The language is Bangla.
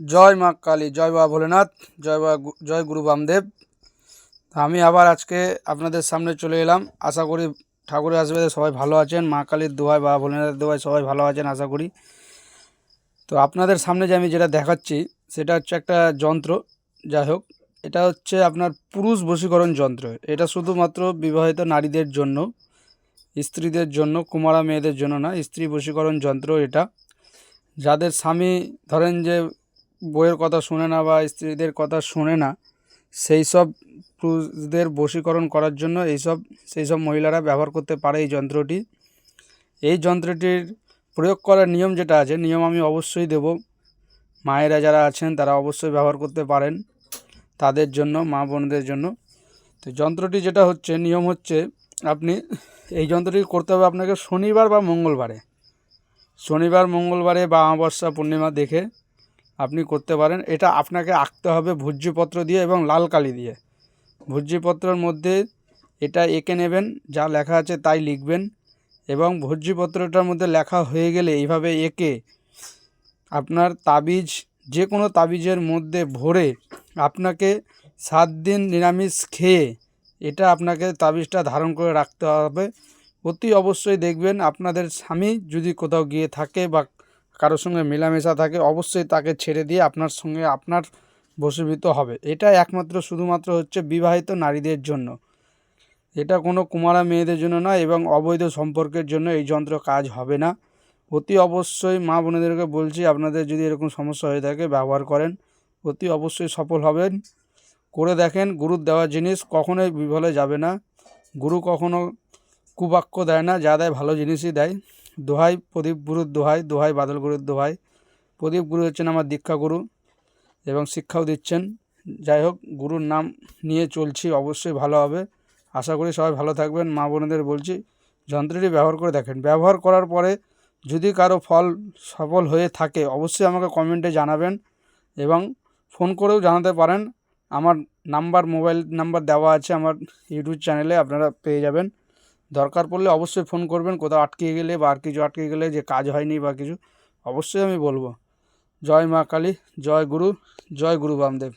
জয় মা কালী, জয় বাবা ভোলেনাথ, জয় বাবা জয় গুরু বামদেব। আমি আবার আজকে আপনাদের সামনে চলে এলাম। আশা করি ঠাকুরের আশীর্বাদে সবাই ভালো আছেন। মা কালীর দোহাই বাবা ভোলেনাথের দোহাই সবাই ভালো আছেন, আশা করি। তো আপনাদের সামনে যে আমি যেটা দেখাচ্ছি, সেটা হচ্ছে একটা যন্ত্র। যাই হোক, এটা হচ্ছে আপনার পুরুষ বশীকরণ যন্ত্র। এটা শুধুমাত্র বিবাহিত নারীদের জন্য, স্ত্রীদের জন্য, কুমারা মেয়েদের জন্য না, স্ত্রী বশীকরণ যন্ত্র এটা। যাদের স্বামী, ধরেন যে বইয়ের কথা শোনে না বা স্ত্রীদের কথা শোনে না, সেই সব পুরুষদের বশীকরণ করার জন্য এইসব সেই সব মহিলারা ব্যবহার করতে পারে এই যন্ত্রটি। এই যন্ত্রটির প্রয়োগ করার নিয়ম যেটা আছে, নিয়ম আমি অবশ্যই দেব। মায়েরা যারা আছেন, তারা অবশ্যই ব্যবহার করতে পারেন তাদের জন্য, মা বোনদের জন্য। তো যন্ত্রটি যেটা হচ্ছে, নিয়ম হচ্ছে আপনি এই যন্ত্রটি করতে হবে আপনাকে শনিবার বা মঙ্গলবারে। শনিবার, মঙ্গলবারে বা অমাবস্যা পূর্ণিমা দেখে আপনি করতে পারেন। এটা আপনাকে আঁকতে হবে ভূর্যপত্র দিয়ে এবং লাল কালি দিয়ে। ভূর্যপত্রের মধ্যে এটা এঁকে নেবেন, যা লেখা আছে তাই লিখবেন এবং ভূর্যপত্রটার মধ্যে লেখা হয়ে গেলে এইভাবে এঁকে আপনার তাবিজ যে কোনো তাবিজের মধ্যে ভরে আপনাকে সাত দিন নিরামিষ খেয়ে এটা আপনাকে তাবিজটা ধারণ করে রাখতে হবে। অতি অবশ্যই দেখবেন আপনাদের স্বামী যদি কোথাও গিয়ে থাকে বা কারোর সঙ্গে মেলামেশা থাকে, অবশ্যই তাকে ছেড়ে দিয়ে আপনার সঙ্গে আপনার বশীভূত হবে। এটা একমাত্র শুধুমাত্র হচ্ছে বিবাহিত নারীদের জন্য। এটা কোনো কুমারা মেয়েদের জন্য নয় এবং অবৈধ সম্পর্কের জন্য এই যন্ত্র কাজ হবে না। অতি অবশ্যই মা বোনেদেরকে বলছি, আপনাদের যদি এরকম সমস্যা হয়ে থাকে, ব্যবহার করেন। অতি অবশ্যই সফল হবেন। করে দেখেন, গুরুর দেওয়া জিনিস কখনোই বিফলে যাবে না। গুরু কখনো কুবাক্য দেয় না, যা দেয় ভালো জিনিসই দেয়। দোহাই প্রদীপ গুরুর দোহাই দোহাই বাদল গুরুর দোহাই। প্রদীপ গুরু হচ্ছেন আমার দীক্ষা গুরু এবং শিক্ষাও দিচ্ছেন। যাই হোক, গুরুর নাম নিয়ে চলছি, অবশ্যই ভালো হবে। আশা করি সবাই ভালো থাকবেন। মা বোনেদের বলছি, যন্ত্রটি ব্যবহার করে দেখেন। ব্যবহার করার পরে যদি কারও ফল সফল হয়ে থাকে, অবশ্যই আমাকে কমেন্টে জানাবেন এবং ফোন করেও জানাতে পারেন। আমার নাম্বার, মোবাইল নাম্বার দেওয়া আছে আমার ইউটিউব চ্যানেলে, আপনারা পেয়ে যাবেন। দরকার পড়লে অবশ্যই ফোন করবেন, কোথাও আটকে গেলে বা আর কিছু আটকে গেলে যে কাজ হয়নি বা কিছু, অবশ্যই আমি বলব। জয় মা কালী, জয় গুরু জয় গুরু বামদেব।